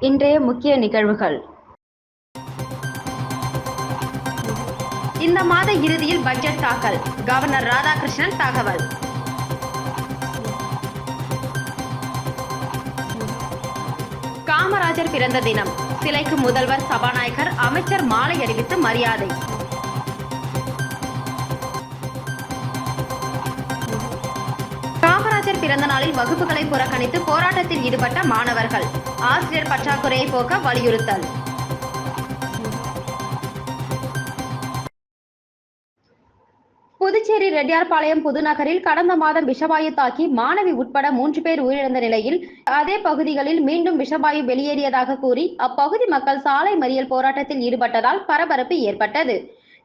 இன்றைய முக்கிய நிகழ்வுகள். இந்த மாத இறுதியில் பட்ஜெட் தாக்கல். கவர்னர் ராதாகிருஷ்ணன் தகவல். காமராஜர் பிறந்த தினம். சிலைக்கு முதல்வர் சபாநாயகர் அமைச்சர் மாலை அணிவித்து மரியாதை. ஆசிரியர் பிறந்த நாளில் வகுப்புகளை புறக்கணித்து போராட்டத்தில் ஈடுபட்ட மாணவர்கள். ஆசிரியர் பற்றாக்குறையை போக்க வலியுறுத்தல். புதுச்சேரி ரெட்டியார்பாளையம் புதுநகரில் கடந்த மாதம் விஷவாயு தாக்கி மாணவி உட்பட மூன்று பேர் உயிரிழந்த நிலையில் அதே பகுதிகளில் மீண்டும் விஷவாயு வெளியேறியதாக கூறி அப்பகுதி மக்கள் சாலை மறியல் போராட்டத்தில் ஈடுபட்டதால் பரபரப்பு ஏற்பட்டது.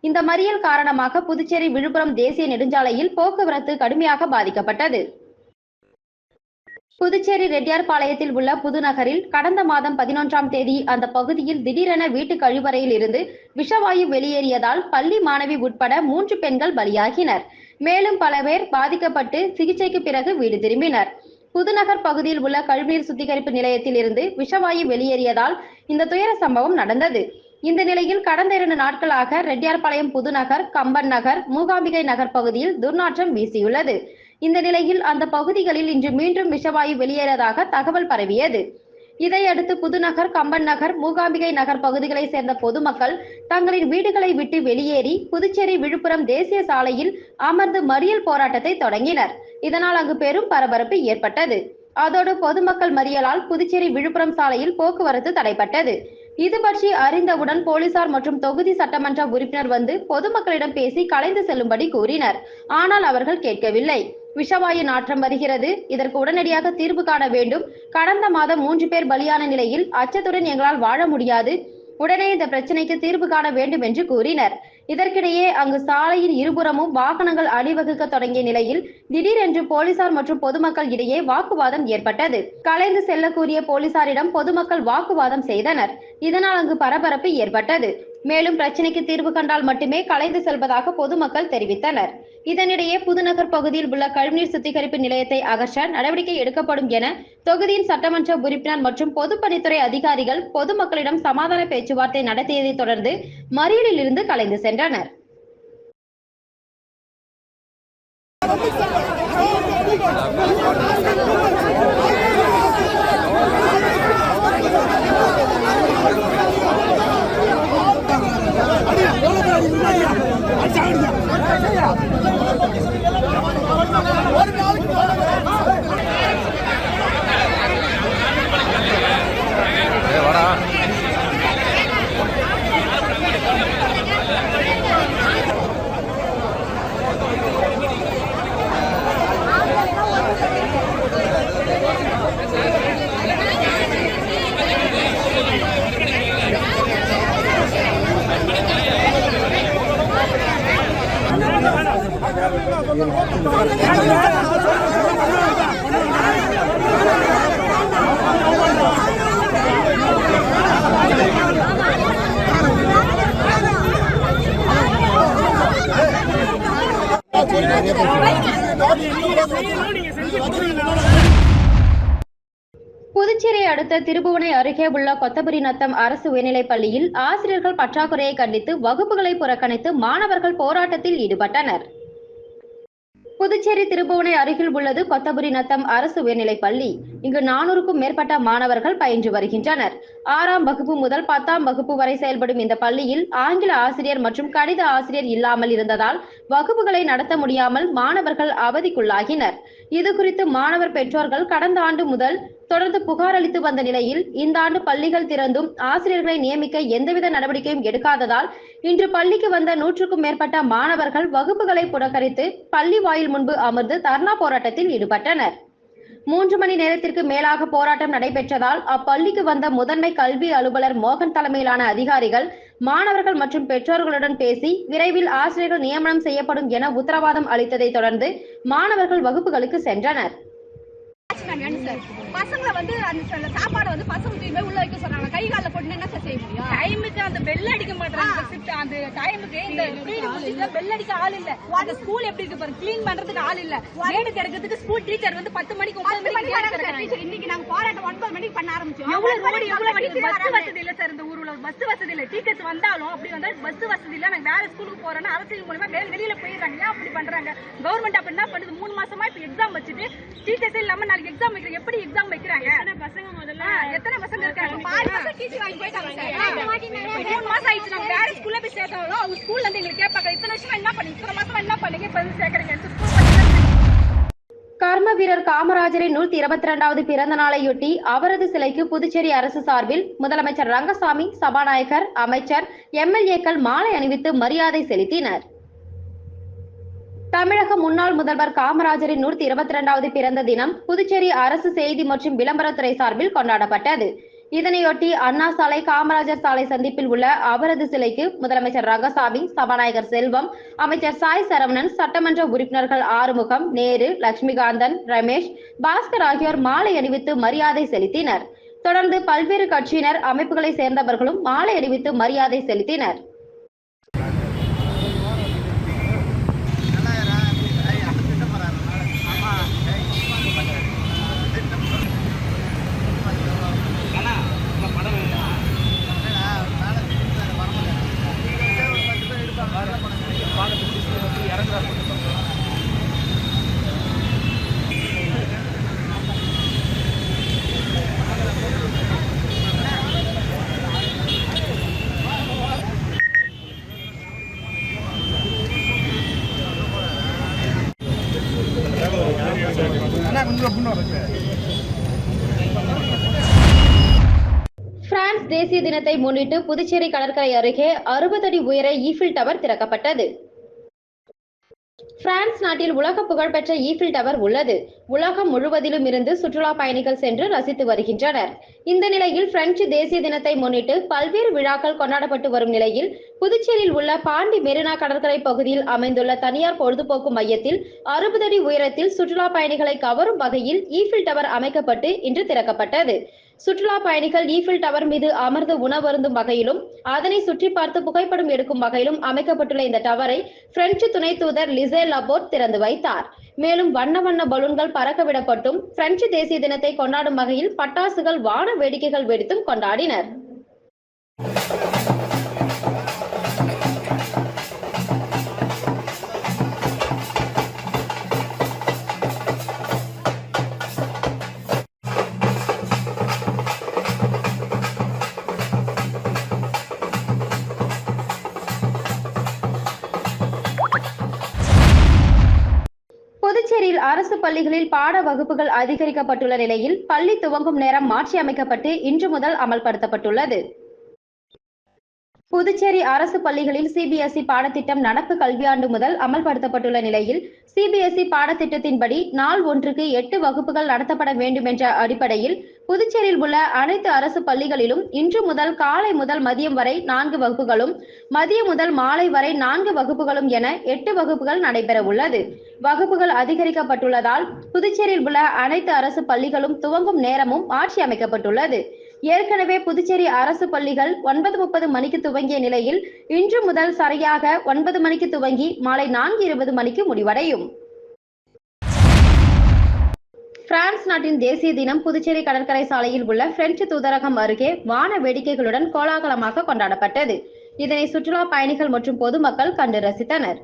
இந்த மறியல் காரணமாக புதுச்சேரி விழுப்புரம் தேசிய நெடுஞ்சாலையில் போக்குவரத்து கடுமையாக பாதிக்கப்பட்டது. புதுச்சேரி ரெட்டியார்பாளையத்தில் உள்ள புதுநகரில் கடந்த மாதம் பதினொன்றாம் தேதி அந்த பகுதியில் திடீரென வீட்டு கழிவறையில் இருந்து விஷவாயு வெளியேறியதால் பள்ளி மாணவி உட்பட மூன்று பெண்கள் பலியாகினர். மேலும் பல பேர் பாதிக்கப்பட்டு சிகிச்சைக்கு பிறகு வீடு திரும்பினர். புதுநகர் பகுதியில் உள்ள கழிவுநீர் சுத்திகரிப்பு நிலையத்தில் இருந்து விஷவாயு வெளியேறியதால் இந்த துயர சம்பவம் நடந்தது. இந்த நிலையில் கடந்த இரண்டு நாட்களாக ரெட்டியார்பாளையம் புதுநகர் கம்பன் நகர் மூகாம்பிகை நகர் பகுதியில் துர்நாற்றம் வீசியுள்ளது. இந்த நிலையில் அந்த பகுதிகளில் இன்று மீண்டும் விஷவாயு வெளியேறதாக தகவல் பரவியது. இதையடுத்து புதுநகர் கம்பன் நகர் மூகாம்பிகை நகர் பகுதிகளை சேர்ந்த பொதுமக்கள் தங்களின் வீடுகளை விட்டு வெளியேறி புதுச்சேரி விழுப்புரம் தேசிய சாலையில் அமர்ந்து மறியல் போராட்டத்தை தொடங்கினர். இதனால் அங்கு பெரும் பரபரப்பு ஏற்பட்டது. அதோடு பொதுமக்கள் மறியலால் புதுச்சேரி விழுப்புரம் சாலையில் போக்குவரத்து தடைப்பட்டது. இது பற்றி அறிந்தவுடன் போலீசார் மற்றும் தொகுதி சட்டமன்ற உறுப்பினர் வந்து பொதுமக்களிடம் பேசி கலைந்து செல்லும்படி கூறினர். ஆனால் அவர்கள் கேட்கவில்லை. விஷவாயு நாற்றம் வருகிறது. இதற்கு உடனடியாக தீர்வு காண வேண்டும். கடந்த மாதம் மூன்று பேர் பலியான நிலையில் அச்சத்துடன் எங்களால் வாழ முடியாது. உடனே இந்த பிரச்சனைக்கு தீர்வு காண வேண்டும் என்று கூறினர். இதற்கிடையே அங்கு சாலையின் இருபுறமும் வாகனங்கள் அணிவகுக்க தொடங்கிய நிலையில் திடீரென்று போலீசார் மற்றும் பொதுமக்கள் இடையே வாக்குவாதம் ஏற்பட்டது. கலைந்து செல்ல கூறிய போலீசாரிடம் பொதுமக்கள் வாக்குவாதம் செய்தனர். இதனால் அங்கு பரபரப்பு ஏற்பட்டது. மேலும் பிரச்சனைக்கு தீர்வு கண்டால் மட்டுமே கலைந்து செல்வதாக பொதுமக்கள் தெரிவித்தனர். இதனிடையே புதுநகர் பகுதியில் உள்ள கழிவுநீர் சுத்திகரிப்பு நிலையத்தை அகற்ற நடவடிக்கை எடுக்கப்படும் என தொகுதியின் சட்டமன்ற உறுப்பினர் மற்றும் பொதுப்பணித்துறை அதிகாரிகள் பொதுமக்களிடம் சமாதான பேச்சுவார்த்தை நடத்தியதைத் தொடர்ந்து மறியலில் இருந்து கலைந்து சென்றனர். ஏய் புதுச்சேரி அடுத்த திருபுவனை அருகே உள்ள கொத்தபுரி நத்தம் அரசு உயர்நிலைப் பள்ளியில் ஆசிரியர்கள் பற்றாக்குறையை கண்டித்து வகுப்புகளை புறக்கணித்து மாணவர்கள் போராட்டத்தில் ஈடுபட்டனர். புதுச்சேரி திருபுவனை அருகில் உள்ளது கொத்தபுரி நத்தம் அரசு உயர்நிலைப் பள்ளி. இங்கு நானூறுக்கும் மேற்பட்ட மாணவர்கள் பயின்று வருகின்றனர். ஆறாம் வகுப்பு முதல் பத்தாம் வகுப்பு வரை செயல்படும் இந்த பள்ளியில் ஆங்கில ஆசிரியர் மற்றும் கணித ஆசிரியர் இல்லாமல் இருந்ததால் வகுப்புகளை நடத்த முடியாமல் மாணவர்கள் அவதிக்குள்ளாகினர். இது குறித்து மாணவர் பெற்றோர்கள் கடந்த ஆண்டு முதல் தொடர்ந்து புகார் அளித்து வந்த நிலையில் இந்த ஆண்டு பள்ளிகள் திறந்தும் ஆசிரியர்களை நியமிக்க எந்தவித நடவடிக்கையும் எடுக்காததால் இன்று பள்ளிக்கு வந்த நூற்றுக்கும் மேற்பட்ட மாணவர்கள் வகுப்புகளை புறக்கணித்து பள்ளி வாயில் முன்பு அமர்ந்து தர்ணா போராட்டத்தில் ஈடுபட்டனர். மூன்று மணி நேரத்திற்கு மேலாக போராட்டம் நடைபெற்றதால் அப்பள்ளிக்கு வந்த முதன்மை கல்வி அலுவலர் மோகன் தலைமையிலான அதிகாரிகள் மாணவர்கள் மற்றும் பெற்றோர்களுடன் பேசி விரைவில் ஆசிரியர்கள் நியமனம் செய்யப்படும் என உத்தரவாதம் அளித்ததை தொடர்ந்து மாணவர்கள் வகுப்புகளுக்கு சென்றனர். பசங்களை வந்து அந்த சாப்பாடை வந்து பசங்க தூக்கி உள்ள வைக்க சொல்றாங்க கை காலில் போட்டு என்ன செய்ய முடியும்? டைமுக்கு அந்த பெல் அடிக்க மாட்டாங்க அந்த டைமுக்கு இந்த முடிச்சுட்டு பெல் அடிக்க ஆள் இல்ல. அந்த ஸ்கூல் எப்படி இருக்கு பாருங்க. க்ளீன் பண்றதுக்கு ஆள் இல்ல. வீடு திறக்கிறதுக்கு ஸ்கூல் டீச்சர் வந்து பத்து மணிக்கு ஒன்பது மணிக்கு. டீச்சர் இன்னைக்கு நாங்க போராட்டம் ஒன்பது மணிக்கு பண்ண ஆரம்பிச்சோம். எவ்வளவு ரோடு பஸ். வசதி இல்ல சார் இந்த ஊர்ல. பஸ் வசதி இல்ல. டீச்சர்ஸ் வந்தாலும் அப்படி வந்தா பஸ் வசதி இல்ல. நாங்க வேற ஸ்கூலுக்கு போறோம்னா அரசியல் மூலமா வெளியில போயிடுறாங்க. ஏன் அப்படி பண்றாங்க? கவர்மெண்ட் அப்படி என்ன பண்ணுது? மூணு மாசமா இப்ப எக்ஸாம் வச்சுட்டு டீச்சர்ஸ் இல்லாம நாளைக்கு எக்ஸாம் வைக்கிறாங்க எப்படி எக்ஸாம் வைக்கிறாங்க? பசங்க முதல்ல? எத்தனை பசங்க இருக்காங்க? பாதி பசங்க டீச்சர் வாங்கி போயிட்டாங்க மூணு மாசம் ஆயிடுச்சு. நாங்க வேற ஸ்கூல்ல போய் சேர்த்தாலும் அவங்க ஸ்கூல்ல இருந்து எங்களுக்கு கேட்பாங்க. இத்தனை வருஷமா என்ன பண்ணீங்க? இத்தனை மாசமா என்ன பண்ணீங்க? இப்ப வந்து சேர்க்கறீங்க. ஸ்கூல் கர்ம வீரர் காமராஜரின் நூற்றி இருபத்தி இரண்டாவது பிறந்த நாளையொட்டி அவரது சிலைக்கு புதுச்சேரி அரசு சார்பில் முதலமைச்சர் ரங்கசாமி சபாநாயகர் அமைச்சர் எம்எல்ஏக்கள் மாலை அணிவித்து மரியாதை செலுத்தினர். தமிழக முன்னாள் முதல்வர் காமராஜரின் நூற்றி இருபத்தி இரண்டாவது பிறந்த தினம் புதுச்சேரி அரசு செய்தி மற்றும் விளம்பரத்துறை சார்பில் கொண்டாடப்பட்டது. இதனையொட்டி அண்ணா சாலை காமராஜர் சாலை சந்திப்பில் உள்ள அவரது சிலைக்கு முதலமைச்சர் ரங்கசாமி சபாநாயகர் செல்வம் அமைச்சர் சாய் சரவணன் சட்டமன்ற உறுப்பினர்கள் ஆறுமுகம் நேரு லட்சுமிகாந்தன் ரமேஷ் பாஸ்கர் ஆகியோர் மாலை அணிவித்து மரியாதை செலுத்தினர். தொடர்ந்து பல்வேறு கட்சியினர் அமைப்புகளை சேர்ந்தவர்களும் மாலை அணிவித்து மரியாதை செலுத்தினர். பிரான்ஸ் தேசிய தினத்தை முன்னிட்டு புதுச்சேரி கடற்கரை அருகே அறுபது அடி உயர ஈஃபில் டவர் திறக்கப்பட்டது. பிரான்ஸ் நாட்டில் உலக புகழ்பெற்ற ஈஃபில் டவர் உள்ளது. உலகம் முழுவதிலும் இருந்து சுற்றுலா பயணிகள் சென்று ரசித்து வருகின்றனர். இந்த நிலையில் பிரெஞ்சு தேசிய தினத்தை முன்னிட்டு பல்வேறு விழாக்கள் கொண்டாடப்பட்டு வரும் நிலையில் புதுச்சேரியில் உள்ள பாண்டி மெரினா கடற்கரை பகுதியில் அமைந்துள்ள தனியார் பொழுதுபோக்கு மையத்தில் அறுபது அடி உயரத்தில் சுற்றுலா பயணிகளை கவரும் வகையில் ஈஃபில் டவர் அமைக்கப்பட்டு இன்று திறக்கப்பட்டது. சுற்றுலா பயணிகள் ஈஃபில் டவர் மீது அமர்ந்து உணவருந்தும் வகையிலும் அதனை சுற்றி பார்த்து புகைப்படம் எடுக்கும் வகையிலும் அமைக்கப்பட்டுள்ள இந்த டவரை பிரெஞ்சு துணை தூதர் லிசே லபோர்ட் திறந்து வைத்தார். மேலும் வண்ண வண்ண பலூன்கள் பறக்கவிடப்பட்டும் பிரெஞ்சு தேசிய தினத்தை கொண்டாடும் வகையில் பட்டாசுகள் வான வேடிக்கைகள் வெடித்தும் கொண்டாடினர். பள்ளிகளில் பாட வகுப்புகள் அதிகரிக்கப்பட்டுள்ள நிலையில் பள்ளி துவங்கும் நேரம் மாற்றி அமைக்கப்பட்டு இன்று முதல் அமல்படுத்தப்பட்டுள்ளது. புதுச்சேரி அரசு பள்ளிகளில் சிபிஎஸ்இ பாடத்திட்டம் நடப்பு கல்வியாண்டு முதல் அமல்படுத்தப்பட்டுள்ள நிலையில் சிபிஎஸ்இ பாடத்திட்டத்தின்படி நாள் ஒன்றுக்கு எட்டு வகுப்புகள் நடத்தப்பட வேண்டும் என்ற அடிப்படையில் புதுச்சேரியில் உள்ள அனைத்து அரசு பள்ளிகளிலும் இன்று முதல் காலை முதல் மதியம் வரை நான்கு வகுப்புகளும் மதியம் முதல் மாலை வரை நான்கு வகுப்புகளும் என எட்டு வகுப்புகள் நடைபெற உள்ளது வகுப்புகள் அதிகரிக்கப்பட்டுள்ளதால் புதுச்சேரியில் உள்ள அனைத்து அரசு பள்ளிகளும் துவங்கும் நேரமும் மாற்றி அமைக்கப்பட்டுள்ளது. ஏற்கனவே புதுச்சேரி அரசு பள்ளிகள் ஒன்பது முப்பது மணிக்கு துவங்கிய நிலையில் இன்று முதல் சரியாக ஒன்பது மணிக்கு துவங்கி மாலை நான்கு இருபது மணிக்கு முடிவடையும். பிரான்ஸ் நாட்டின் தேசிய தினம் புதுச்சேரி கடற்கரை சாலையில் உள்ள பிரெஞ்சு தூதரகம் அருகே வான வேடிக்கைகளுடன் கோலாகலமாக கொண்டாடப்பட்டது. இதனை சுற்றுலா பயணிகள் மற்றும் பொதுமக்கள் கண்டு ரசித்தனர்.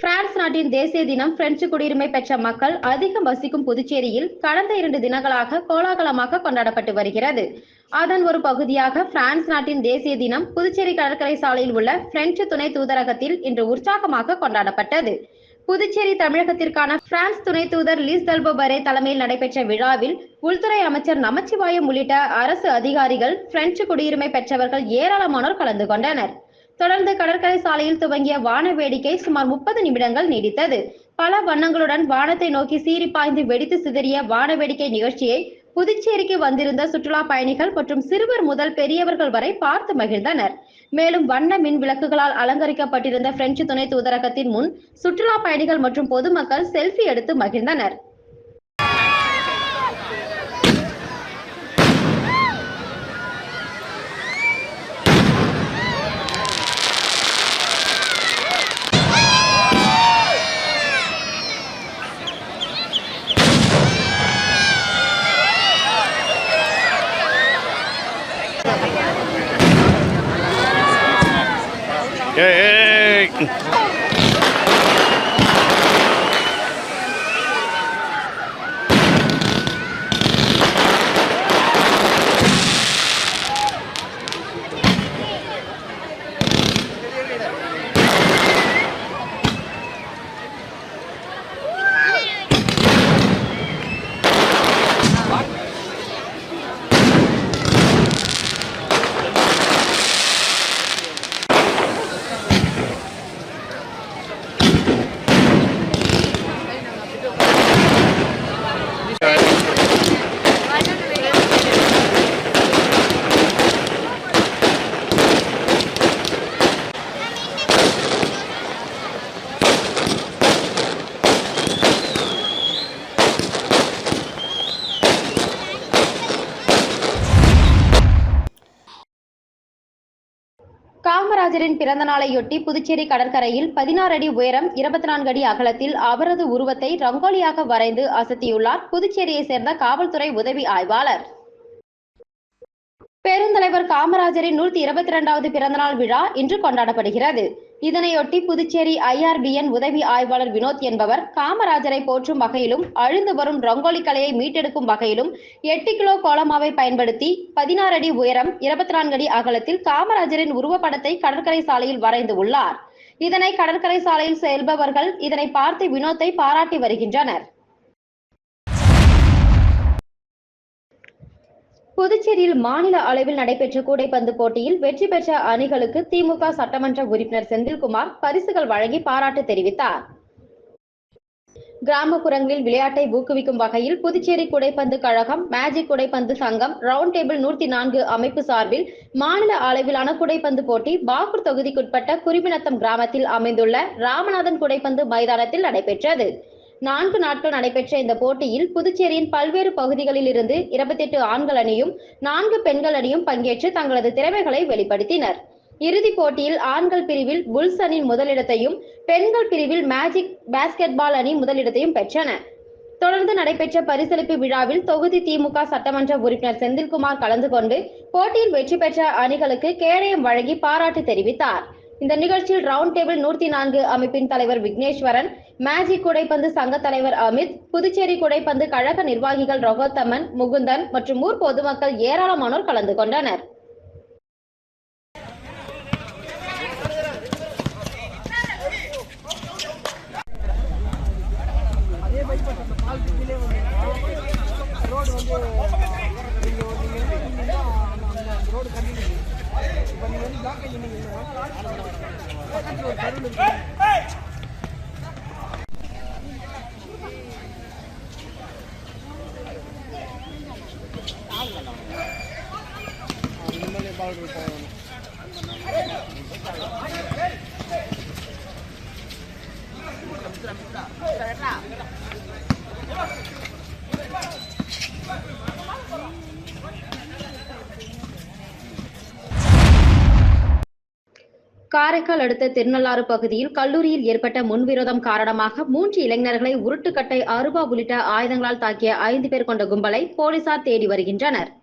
பிரான்ஸ் நாட்டின் தேசிய தினம் பிரெஞ்சு குடியுரிமை பெற்ற மக்கள் அதிகம் வசிக்கும் புதுச்சேரியில் கடந்த இரண்டு தினங்களாக கோலாகலமாக கொண்டாடப்பட்டு வருகிறது. அதன் ஒரு பகுதியாக பிரான்ஸ் நாட்டின் தேசிய தினம் புதுச்சேரி கடற்கரை சாலையில் உள்ள பிரெஞ்சு துணை தூதரகத்தில் இன்று உற்சாகமாக கொண்டாடப்பட்டது. புதுச்சேரி தமிழகத்திற்கான பிரான்ஸ் துணை தூதர் லீஸ் தல்போபரே தலைமையில் நடைபெற்ற விழாவில் உள்துறை அமைச்சர் நமச்சிவாயம் உள்ளிட்ட அரசு அதிகாரிகள் பிரெஞ்சு குடியுரிமை பெற்றவர்கள் ஏராளமானோர் கலந்து கொண்டனர். தொடர்ந்து கடற்கரை சாலையில் துவங்கிய வான வேடிக்கை சுமார் முப்பது நிமிடங்கள் நீடித்தது. பல வண்ணங்களுடன் வானத்தை நோக்கி சீறி பாய்ந்து வெடித்து சிதறிய வான வேடிக்கை நிகழ்ச்சியை புதுச்சேரிக்கு வந்திருந்த சுற்றுலா பயணிகள் மற்றும் சிறுவர் முதல் பெரியவர்கள் வரை பார்த்து மகிழ்ந்தனர். மேலும் வண்ண மின் விளக்குகளால் அலங்கரிக்கப்பட்டிருந்த பிரெஞ்சு துணை தூதரகத்தின் முன் சுற்றுலா பயணிகள் மற்றும் பொதுமக்கள் செல்ஃபி எடுத்து மகிழ்ந்தனர் காமராஜரின் பிறந்த நாளையொட்டி புதுச்சேரி கடற்கரையில் பதினாறு அடி உயரம் இருபத்தி நான்கு அடி அகலத்தில் அவரது உருவத்தை ரங்கோலியாக வரைந்து அசத்தியுள்ளார் புதுச்சேரியை சேர்ந்த காவல்துறை உதவி ஆய்வாளர். பெருந்தலைவர் காமராஜரின் நூற்றி இருபத்தி இரண்டாவது பிறந்தநாள் விழா இன்று கொண்டாடப்படுகிறது. இதனையொட்டி புதுச்சேரி ஐஆர்பிஎன் உதவி ஆய்வாளர் வினோத் என்பவர் காமராஜரை போற்றும் வகையிலும் அழிந்து வரும் ரங்கோலி கலையை மீட்டெடுக்கும் வகையிலும் எட்டு கிலோ கோலமாவை பயன்படுத்தி பதினாறு அடி உயரம் இருபத்தி நான்கு அடி அகலத்தில் காமராஜரின் உருவப்படத்தை கடற்கரை சாலையில் வரைந்து உள்ளார். இதனை கடற்கரை சாலையில் செல்பவர்கள் இதனை பார்த்து வினோத்தை பாராட்டி வருகின்றனர். புதுச்சேரியில் மாநில அளவில் நடைபெற்ற கூடைப்பந்து போட்டியில் வெற்றி பெற்ற அணிகளுக்கு திமுக சட்டமன்ற உறுப்பினர் செந்தில்குமார் பரிசுகள் வழங்கி பாராட்டு தெரிவித்தார். கிராமப்புறங்களில் விளையாட்டை ஊக்குவிக்கும் வகையில் புதுச்சேரி குடைப்பந்து கழகம் மேஜிக் குடைப்பந்து சங்கம் ரவுண்ட் டேபிள் நூற்றி நான்கு அமைப்பு சார்பில் மாநில அளவிலான குடைப்பந்து போட்டி பாகூர் தொகுதிக்குட்பட்ட குறிப்பினத்தம் கிராமத்தில் அமைந்துள்ள ராமநாதன் குடைப்பந்து மைதானத்தில் நடைபெற்றது. நான்கு நாட்கள் நடைபெற்ற இந்த போட்டியில் புதுச்சேரியின் பல்வேறு பகுதிகளில் இருந்து இருபத்தெட்டு ஆண்கள் அணியும் நான்கு பெண்கள் அணியும் பங்கேற்று தங்களது திறமைகளை வெளிப்படுத்தினர். இறுதிப் போட்டியில் ஆண்கள் பிரிவில் புல்ஸ் அணி முதலிடத்தையும் பெண்கள் பிரிவில் மேஜிக் பாஸ்கெட்பால் அணி முதலிடத்தையும் பெற்றன. தொடர்ந்து நடைபெற்ற பரிசளிப்பு விழாவில் தொகுதி திமுக சட்டமன்ற உறுப்பினர் செந்தில்குமார் கலந்து கொண்டு போட்டியில் வெற்றி பெற்ற அணிகளுக்கு கேடயம் வழங்கி பாராட்டு தெரிவித்தார். இந்த நிகழ்ச்சியில் ரவுண்ட் டேபிள் நூற்றி நான்கு அமைப்பின் தலைவர் விக்னேஸ்வரன் மேஜிக் குடைப்பந்து சங்க தலைவர் அமித் புதுச்சேரி குடைப்பந்து கழக நிர்வாகிகள் ரகோத்தமன் முகுந்தன் மற்றும் ஊர் பொதுமக்கள் ஏராளமானோர் கலந்து கொண்டனர் காரைக்கால் அடுத்த திருநள்ளாறு பகுதியில் கல்லூரியில் ஏற்பட்ட முன்விரோதம் காரணமாக மூன்று இளைஞர்களை உருட்டுக்கட்டை அருவா உள்ளிட்ட ஆயுதங்களால் தாக்கிய ஐந்து பேர் கொண்ட கும்பலை போலீசார் தேடி வருகின்றனர்.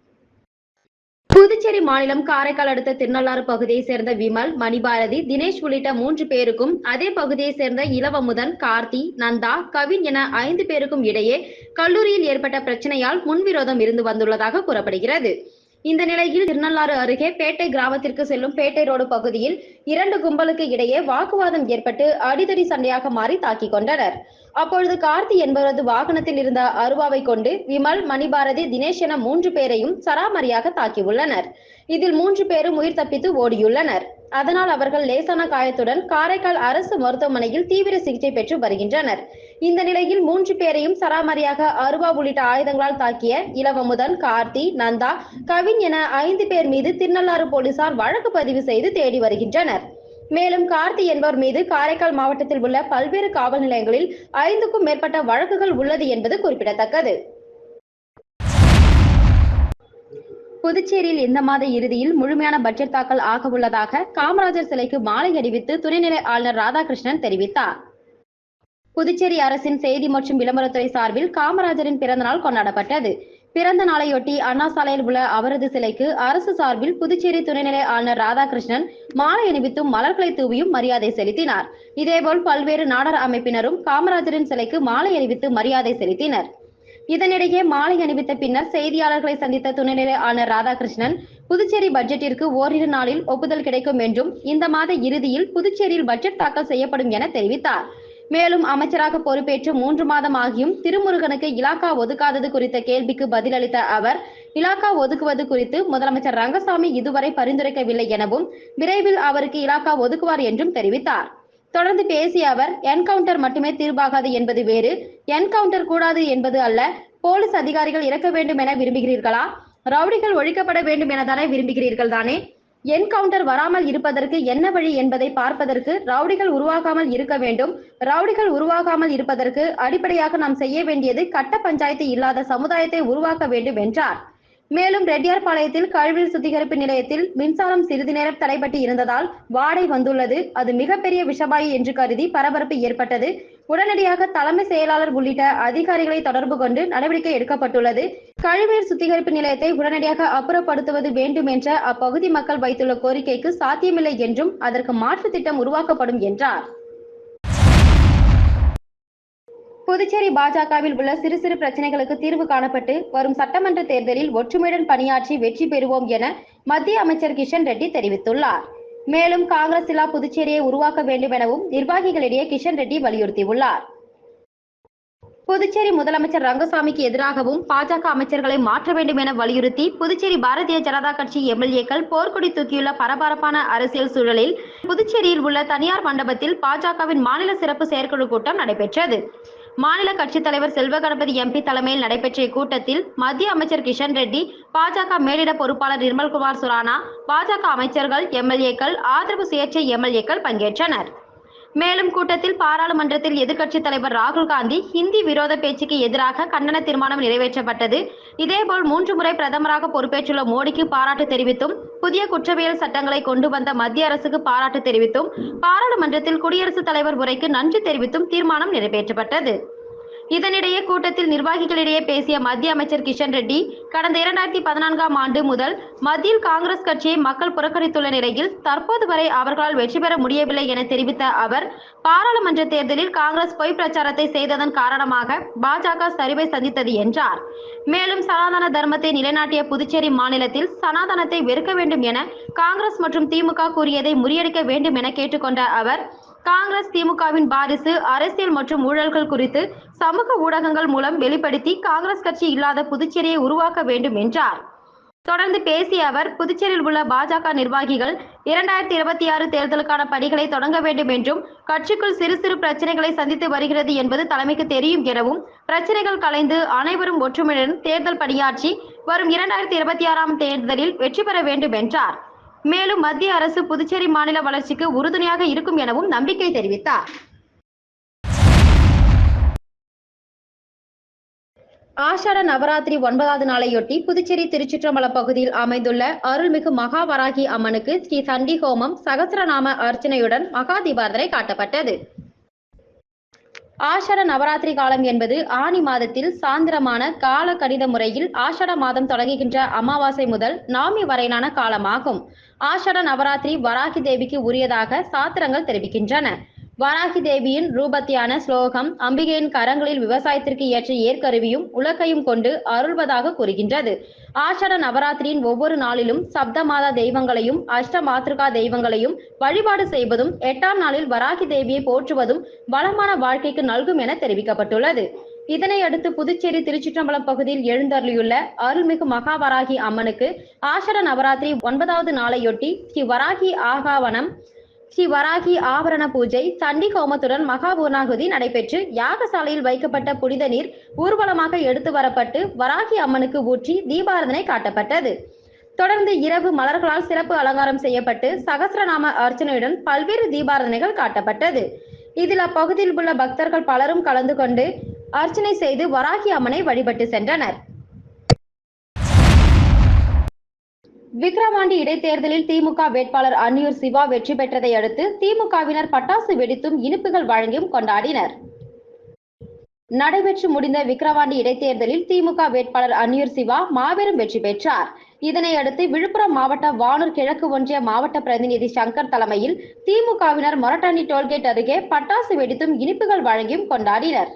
புதுச்சேரி மாநிலம் காரைக்கால் அடுத்த திருநள்ளாறு பகுதியை சேர்ந்த விமல் மணிபாரதி தினேஷ் உள்ளிட்ட மூன்று பேருக்கும் அதே பகுதியை சேர்ந்த இளவமுதன் கார்த்தி நந்தா கவின் என ஐந்து பேருக்கும் இடையே கல்லூரியில் ஏற்பட்ட பிரச்சனையால் முன்விரோதம் இருந்து வந்துள்ளதாக கூறப்படுகிறது. இந்த நிலையில் திருநள்ளாறு அருகே பேட்டை கிராமத்திற்கு செல்லும் பேட்டை ரோடு பகுதியில் இரண்டு கும்பலுக்கு இடையே வாக்குவாதம் ஏற்பட்டு அடிதடி சண்டையாக மாறி தாக்கிக் கொண்டனர். அப்பொழுது கார்த்தி என்பவரது வாகனத்தில் இருந்த அருவாவை கொண்டு விமல் மணிபாரதி தினேஷ் என மூன்று பேரையும் சராமரியாக தாக்கியுள்ளனர். இதில் மூன்று பேரும் உயிர் தப்பித்து ஓடியுள்ளனர். அதனால் அவர்கள் லேசான காயத்துடன் காரைக்கால் அரசு மருத்துவமனையில் தீவிர சிகிச்சை பெற்று வருகின்றனர். இந்த நிலையில் மூன்று பேரையும் சராமரியாக அருவா உள்ளிட்ட ஆயுதங்களால் தாக்கிய இளவமுதன் கார்த்தி நந்தா கவின் என ஐந்து பேர் மீது திருநள்ளாறு போலீசார் வழக்கு பதிவு செய்து தேடி வருகின்றனர். மேலும் கார்த்தி என்பவர் மீது காரைக்கால் மாவட்டத்தில் உள்ள பல்வேறு காவல் நிலையங்களில் ஐந்துக்கும் மேற்பட்ட வழக்குகள் உள்ளது என்பது குறிப்பிடத்தக்கது. புதுச்சேரியில் இந்த மாத இறுதியில் முழுமையான பட்ஜெட் தாக்கல் ஆக உள்ளதாக காமராஜர் சிலைக்கு மாலை அணிவித்து துணைநிலை ஆளுநர் ராதாகிருஷ்ணன் தெரிவித்தார். புதுச்சேரி அரசின் செய்தி மற்றும் விளம்பரத்துறை சார்பில் காமராஜரின் பிறந்தநாள் கொண்டாடப்பட்டது. பிறந்த நாளையொட்டி அண்ணா சாலையில் உள்ள அவரது சிலைக்கு அரசு சார்பில் புதுச்சேரி துணைநிலை ஆளுநர் ராதாகிருஷ்ணன் மாலை அணிவித்தும் மலர்களை தூவியும் மரியாதை செலுத்தினார். இதேபோல் பல்வேறு நாடர் அமைப்பினரும் காமராஜரின் சிலைக்கு மாலை அணிவித்து மரியாதை செலுத்தினர். இதனிடையே மாலை அணிவித்த பின்னர் செய்தியாளர்களை சந்தித்த துணைநிலை ஆளுநர் ராதாகிருஷ்ணன் புதுச்சேரி பட்ஜெட்டிற்கு ஓரிரு நாளில் ஒப்புதல் கிடைக்கும் என்றும் இந்த மாத இறுதியில் புதுச்சேரியில் பட்ஜெட் தாக்கல் செய்யப்படும் என தெரிவித்தார். மேலும் அமைச்சராக பொறுப்பேற்று மூன்று மாதம் ஆகியும் திருமுருகனுக்கு இலாக்கா ஒதுக்காதது குறித்த கேள்விக்கு பதிலளித்த அவர் இலாக்கா ஒதுக்குவது குறித்து முதலமைச்சர் ரங்கசாமி இதுவரை பரிந்துரைக்கவில்லை எனவும் விரைவில் அவருக்கு இலாக்கா ஒதுக்குவார் என்றும் தெரிவித்தார். தொடர்ந்து பேசிய அவர் என்கவுண்டர் மட்டுமே தீர்வாகாது என்பது வேறு என்கவுண்டர் கூடாது என்பது அல்ல போலீஸ் அதிகாரிகள் இறக்க வேண்டும் என விரும்புகிறீர்களா? ரவுடிகள் ஒழிக்கப்பட வேண்டும் என தானே விரும்புகிறீர்கள் தானே என்கவுண்டர் வராமல் இருப்பதற்கு என்ன வழி என்பதை பார்ப்பதற்கு ரவுடிகள் உருவாகாமல் இருக்க வேண்டும். ரவுடிகள் உருவாகாமல் இருப்பதற்கு அடிப்படையாக நாம் செய்ய வேண்டியது கட்ட பஞ்சாயத்து இல்லாத சமுதாயத்தை உருவாக்க வேண்டும் என்றார். மேலும் ரெட்டியார்பாளையத்தில் கழிவுநீர் சுத்திகரிப்பு நிலையத்தில் மின்சாரம் சிறிது நேரம் தடைபட்டு இருந்ததால் வாடை வந்துள்ளது. அது மிகப்பெரிய விஷபாயி என்று கருதி பரபரப்பு ஏற்பட்டது. உடனடியாக தலைமை செயலாளர் உள்ளிட்ட அதிகாரிகளை தொடர்பு கொண்டு நடவடிக்கை எடுக்கப்பட்டுள்ளது. கழிவுநீர் சுத்திகரிப்பு நிலையத்தை உடனடியாக அப்புறப்படுத்துவது வேண்டும் என்ற அப்பகுதி மக்கள் வைத்துள்ள கோரிக்கைக்கு சாத்தியமில்லை என்றும் அதற்கு மாற்று திட்டம் உருவாக்கப்படும் என்றார். புதுச்சேரி பாஜகவில் உள்ள சிறு சிறு பிரச்சனைகளுக்கு தீர்வு காணப்பட்டு வரும் சட்டமன்ற தேர்தலில் ஒற்றுமையுடன் பணியாற்றி வெற்றி பெறுவோம் என மத்திய அமைச்சர் கிஷன் ரெட்டி தெரிவித்துள்ளார். மேலும் காங்கிரஸ் இல்லா புதுச்சேரியை உருவாக்க வேண்டும் எனவும் நிர்வாகிகளிடையே கிஷன் ரெட்டி வலியுறுத்தியுள்ளார். புதுச்சேரி முதலமைச்சர் ரங்கசாமிக்கு எதிராகவும் பாஜக அமைச்சர்களை மாற்ற வேண்டும் என வலியுறுத்தி புதுச்சேரி பாரதிய ஜனதா கட்சி எம்எல்ஏக்கள் போர்க்கொடி தூக்கியுள்ள பரபரப்பான அரசியல் சூழலில் புதுச்சேரியில் உள்ள தனியார் மண்டபத்தில் பாஜகவின் மாநில சிறப்பு செயற்குழு கூட்டம் நடைபெற்றது. மாநில கட்சித் தலைவர் செல்வ கணபதி எம்பி தலைமையில் நடைபெற்ற இக்கூட்டத்தில் மத்திய அமைச்சர் கிஷன் ரெட்டி பாஜக மேலிட பொறுப்பாளர் நிர்மல்குமார் சுரானா பாஜக அமைச்சர்கள் எம்எல்ஏக்கள் ஆதரவு சுயேட்சை எம்எல்ஏக்கள் பங்கேற்றனர். மேலும் கூட்டத்தில் பாராளுமன்றத்தில் எதிர்க்கட்சித் தலைவர் ராகுல் காந்தி ஹிந்தி விரோத பேச்சுக்கு எதிராக கண்டன தீர்மானம் நிறைவேற்றப்பட்டது. இதேபோல் மூன்று முறை பிரதமராக பொறுப்பேற்றுள்ள மோடிக்கு பாராட்டு தெரிவித்தும் புதிய குற்றவியல் சட்டங்களை கொண்டு வந்த மத்திய அரசுக்கு பாராட்டு தெரிவித்தும் பாராளுமன்றத்தில் குடியரசுத் தலைவர் உரைக்கு நன்றி தெரிவித்தும் தீர்மானம் நிறைவேற்றப்பட்டது. இதனிடையே கூட்டத்தில் நிர்வாகிகளிடையே பேசிய மத்திய அமைச்சர் கிஷன் ரெட்டி கடந்த இரண்டாயிரத்தி பதினான்காம் ஆண்டு முதல் மத்தியில் காங்கிரஸ் கட்சியை மக்கள் புறக்கணித்துள்ள நிலையில் தற்போது வரை அவர்களால் வெற்றி பெற முடியவில்லை என தெரிவித்த அவர் பாராளுமன்ற தேர்தலில் காங்கிரஸ் பொய் பிரச்சாரத்தை செய்ததன் காரணமாக பாஜக சரிவை சந்தித்தது என்றார். மேலும் சனாதன தர்மத்தை நிலைநாட்டிய புதுச்சேரி மாநிலத்தில் சனாதனத்தை வெறுக்க வேண்டும் என காங்கிரஸ் மற்றும் திமுக கூறியதை முறியடிக்க வேண்டும் என கேட்டுக்கொண்ட அவர் காங்கிரஸ் திமுகவின் வாரிசு அரசியல் மற்றும் ஊழல்கள் குறித்து சமூக ஊடகங்கள் மூலம் வெளிப்படுத்தி காங்கிரஸ் கட்சி இல்லாத புதுச்சேரியை உருவாக்க வேண்டும் என்றார். தொடர்ந்து பேசிய அவர் புதுச்சேரியில் உள்ள பாஜக நிர்வாகிகள் இரண்டாயிரத்தி இருபத்தி ஆறு தேர்தலுக்கான பணிகளை தொடங்க வேண்டும் என்றும் கட்சிக்குள் சிறு சிறு பிரச்சனைகளை சந்தித்து வருகிறது என்பது தலைமைக்கு தெரியும் எனவும் பிரச்சனைகள் கலைந்து அனைவரும் ஒற்றுமையுடன் தேர்தல் பணியாற்றி வரும் இரண்டாயிரத்தி இருபத்தி ஆறாம் தேர்தலில் வெற்றி பெற வேண்டும் என்றார். மேலும் மத்திய அரசு புதுச்சேரி மாநில வளர்ச்சிக்கு உறுதுணையாக இருக்கும் எனவும் நம்பிக்கை தெரிவித்தார். ஆஷாட நவராத்திரி ஒன்பதாவது நாளையொட்டி புதுச்சேரி திருச்சிற்றம்பலம் பகுதியில் அமைந்துள்ள அருள்மிகு மகாவராகி அம்மனுக்கு ஸ்ரீ சண்டி ஹோமம் சகசரநாம அர்ச்சனையுடன் மகா தீபாரதனை காட்டப்பட்டது. ஆஷாட நவராத்திரி காலம் என்பது ஆனி மாதத்தில் சாந்திரமான கால கணித முறையில் ஆஷாட மாதம் தொடங்குகின்ற அமாவாசை முதல் நாமி வரையிலான காலமாகும். ஆஷாட நவராத்திரி வராகி தேவிக்கு உரியதாக சாத்திரங்கள் தெரிவிக்கின்றன. வராகி தேவியின் ரூபத்தியான ஸ்லோகம் அம்பிகையின் கரங்களில் விவசாயத்திற்கு ஏற்ற ஏற்கருவியும் உலக்கையும் கொண்டு அருள்வதாக கூறுகின்றது. ஆஷாட நவராத்திரியின் ஒவ்வொரு நாளிலும் சப்த மாதா தெய்வங்களையும் அஷ்ட மாத்ருகா தெய்வங்களையும் வழிபாடு செய்வதும் எட்டாம் நாளில் வராகி தேவியை போற்றுவதும் வளமான வாழ்க்கைக்கு நல்கும் என தெரிவிக்கப்பட்டுள்ளது. இதனை அடுத்து புதுச்சேரி திருச்சிற்றம்பலம் பகுதியில் எழுந்தருளியுள்ள அருள்மிகு மகாவராகி அம்மனுக்கு ஆஷாட நவராத்திரி ஒன்பதாவது நாளையொட்டி ஸ்ரீ வராகி ஆகாவனம் ஸ்ரீ வராகி ஆபரண பூஜை சண்டி ஹோமத்துடன் மகா பூர்ணாகுதி நடைபெற்று யாகசாலையில் வைக்கப்பட்ட புனித நீர் ஊர்வலமாக எடுத்து வரப்பட்டு வராகி அம்மனுக்கு ஊற்றி தீபாரதனை காட்டப்பட்டது. தொடர்ந்து இரவு மலர்களால் சிறப்பு அலங்காரம் செய்யப்பட்டு சகசிரநாம அர்ச்சனையுடன் பல்வேறு தீபாரதனைகள் காட்டப்பட்டது. இதில் அப்பகுதியில் உள்ள பக்தர்கள் பலரும் கலந்து கொண்டு அர்ச்சனை செய்து வராகி அம்மனை வழிபட்டு சென்றனர். விக்கிரவாண்டி இடைத்தேர்தலில் திமுக வேட்பாளர் அன்னியூர் சிவா வெற்றி பெற்றதை அடுத்து திமுகவினர் பட்டாசு வெடித்தும் இனிப்புகள் வழங்கியும் கொண்டாடினர். நடைபெற்று முடிந்த விக்கிரவாண்டி இடைத்தேர்தலில் திமுக வேட்பாளர் அன்னியூர் சிவா மாபெரும் வெற்றி பெற்றார். இதனையடுத்து விழுப்புரம் மாவட்ட வானூர் கிழக்கு ஒன்றிய மாவட்ட பிரதிநிதி சங்கர் தலைமையில் திமுகவினர் மொரட்டாணி டோல்கேட் அருகே பட்டாசு வெடித்தும் இனிப்புகள் வழங்கியும் கொண்டாடினர்.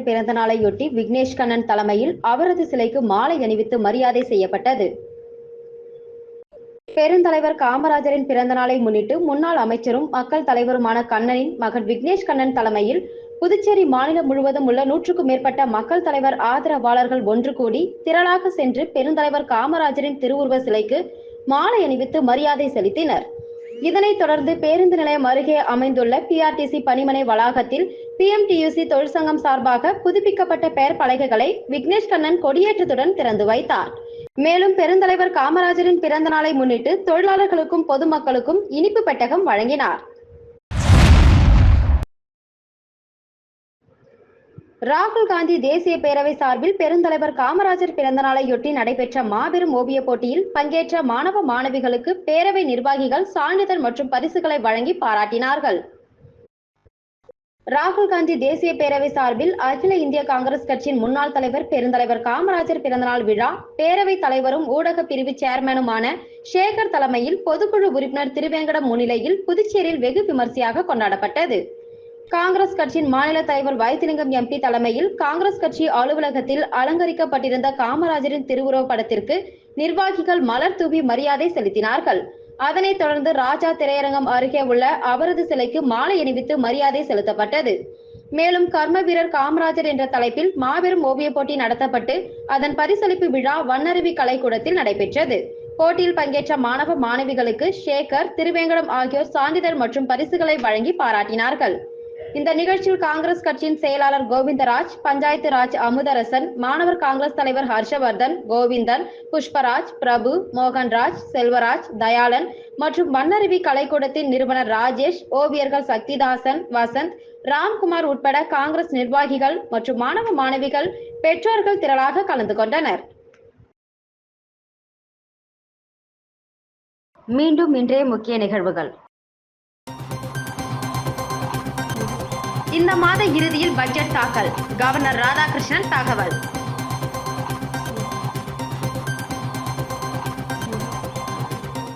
காமராஜர் பிறந்த நாளையொட்டி விக்னேஷ் கண்ணன் தலைமையில் அவரது சிலைக்கு மாலை அணிவித்து மரியாதை செய்யப்பட்டது. பெருந்தலைவர் காமராஜரின் பிறந்த நாளை முன்னிட்டு முன்னாள் அமைச்சரும் மக்கள் தலைவருமான கண்ணனின் மகன் விக்னேஷ் கண்ணன் தலைமையில் புதுச்சேரி மாநிலம் முழுவதும் உள்ள நூற்றுக்கும் மேற்பட்ட மக்கள் தலைவர் ஆதரவாளர்கள் ஒன்று கூடி திரளாக சென்று பெருந்தலைவர் காமராஜரின் திருவுருவ சிலைக்கு மாலை அணிவித்து மரியாதை செலுத்தினர். இதனைத் தொடர்ந்து பேருந்து நிலையம் அருகே அமைந்துள்ள பிஆர்டிசி பணிமனை வளாகத்தில் பிஎம்டியூசி தொழிற்சங்கம் சார்பாக புதுப்பிக்கப்பட்ட பெயர் பலகைகளை விக்னேஷ் கண்ணன் கொடியேற்றத்துடன் திறந்து வைத்தார். மேலும் பெருந்தலைவர் காமராஜரின் பிறந்த நாளை முன்னிட்டு தொழிலாளர்களுக்கும் பொதுமக்களுக்கும் இனிப்பு பெட்டகம் வழங்கினார். ராகுல் காந்தி தேசிய பேரவை சார்பில் பெருந்தலைவர் காமராஜர் பிறந்த நாளையொட்டி நடைபெற்ற மாபெரும் ஓவிய போட்டியில் பங்கேற்ற மாணவ மாணவிகளுக்கு பேரவை நிர்வாகிகள் சான்றிதழ் மற்றும் பரிசுகளை வழங்கி பாராட்டினார்கள். ராகுல் காந்தி தேசிய பேரவை சார்பில் அகில இந்திய காங்கிரஸ் கட்சியின் முன்னாள் தலைவர் பெருந்தலைவர் காமராஜர் பிறந்தநாள் விழா பேரவை தலைவரும் ஊடக பிரிவு சேர்மனுமான சேகர் தலைமையில் பொதுக்குழு உறுப்பினர் திருவேங்கடம் முன்னிலையில் புதுச்சேரியில் வெகு விமர்சையாக கொண்டாடப்பட்டது. காங்கிரஸ் கட்சியின் மாநில தலைவர் வைத்திலிங்கம் எம்பி தலைமையில் காங்கிரஸ் கட்சி அலுவலகத்தில் அலங்கரிக்கப்பட்டிருந்த காமராஜரின் திருவுருவ படத்திற்கு நிர்வாகிகள் மலர் தூவி மரியாதை செலுத்தினார்கள். அதனைத் தொடர்ந்து ராஜா திரையரங்கம் அருகே உள்ள அவரது சிலைக்கு மாலை அணிவித்து மரியாதை செலுத்தப்பட்டது. மேலும் கர்ம வீரர் காமராஜர் என்ற தலைப்பில் மாபெரும் ஓவியப் போட்டி நடத்தப்பட்டு அதன் பரிசளிப்பு விழா வண்ணருவி கலைக்கூடத்தில் நடைபெற்றது. போட்டியில் பங்கேற்ற மாணவ மாணவிகளுக்கு சேகர் திருவேங்கடம் ஆகியோர் சான்றிதழ் மற்றும் பரிசுகளை வழங்கி பாராட்டினார்கள். இந்த நிகழ்ச்சியில் காங்கிரஸ் கட்சியின் செயலாளர் கோவிந்தராஜ் பஞ்சாயத்து ராஜ் அமுதரசன் மாணவர் காங்கிரஸ் தலைவர் ஹர்ஷவர்தன் கோவிந்தன் புஷ்பராஜ் பிரபு மோகன்ராஜ் செல்வராஜ் தயாளன் மற்றும் மன்னருவி கலைக்கூடத்தின் நிறுவனர் ராஜேஷ் ஓவியர்கள் சக்திதாசன் வசந்த் ராம்குமார் உட்பட காங்கிரஸ் நிர்வாகிகள் மற்றும் மாணவ மாணவிகள் பெற்றோர்கள் திரளாக கலந்து கொண்டனர். மீண்டும் இன்றைய முக்கிய நிகழ்வுகள். இந்த மாத இறுதியில் பட்ஜெட் தாக்கல். கவர்னர் ராதாகிருஷ்ணன் தகவல்.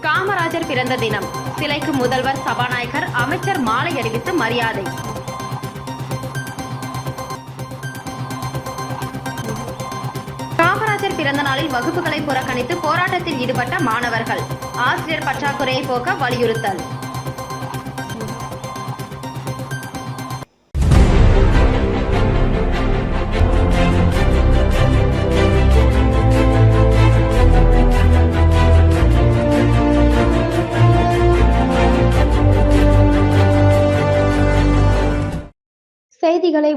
காமராஜர் பிறந்த தினம். சிலைக்கு முதல்வர் சபாநாயகர் அமைச்சர் மாலை அணிவித்து மரியாதை. காமராஜர் பிறந்த நாளில் வகுப்புகளை புறக்கணித்து போராட்டத்தில் ஈடுபட்ட மாணவர்கள். ஆசிரியர் பற்றாக்குறையை போக்க வலியுறுத்தல்.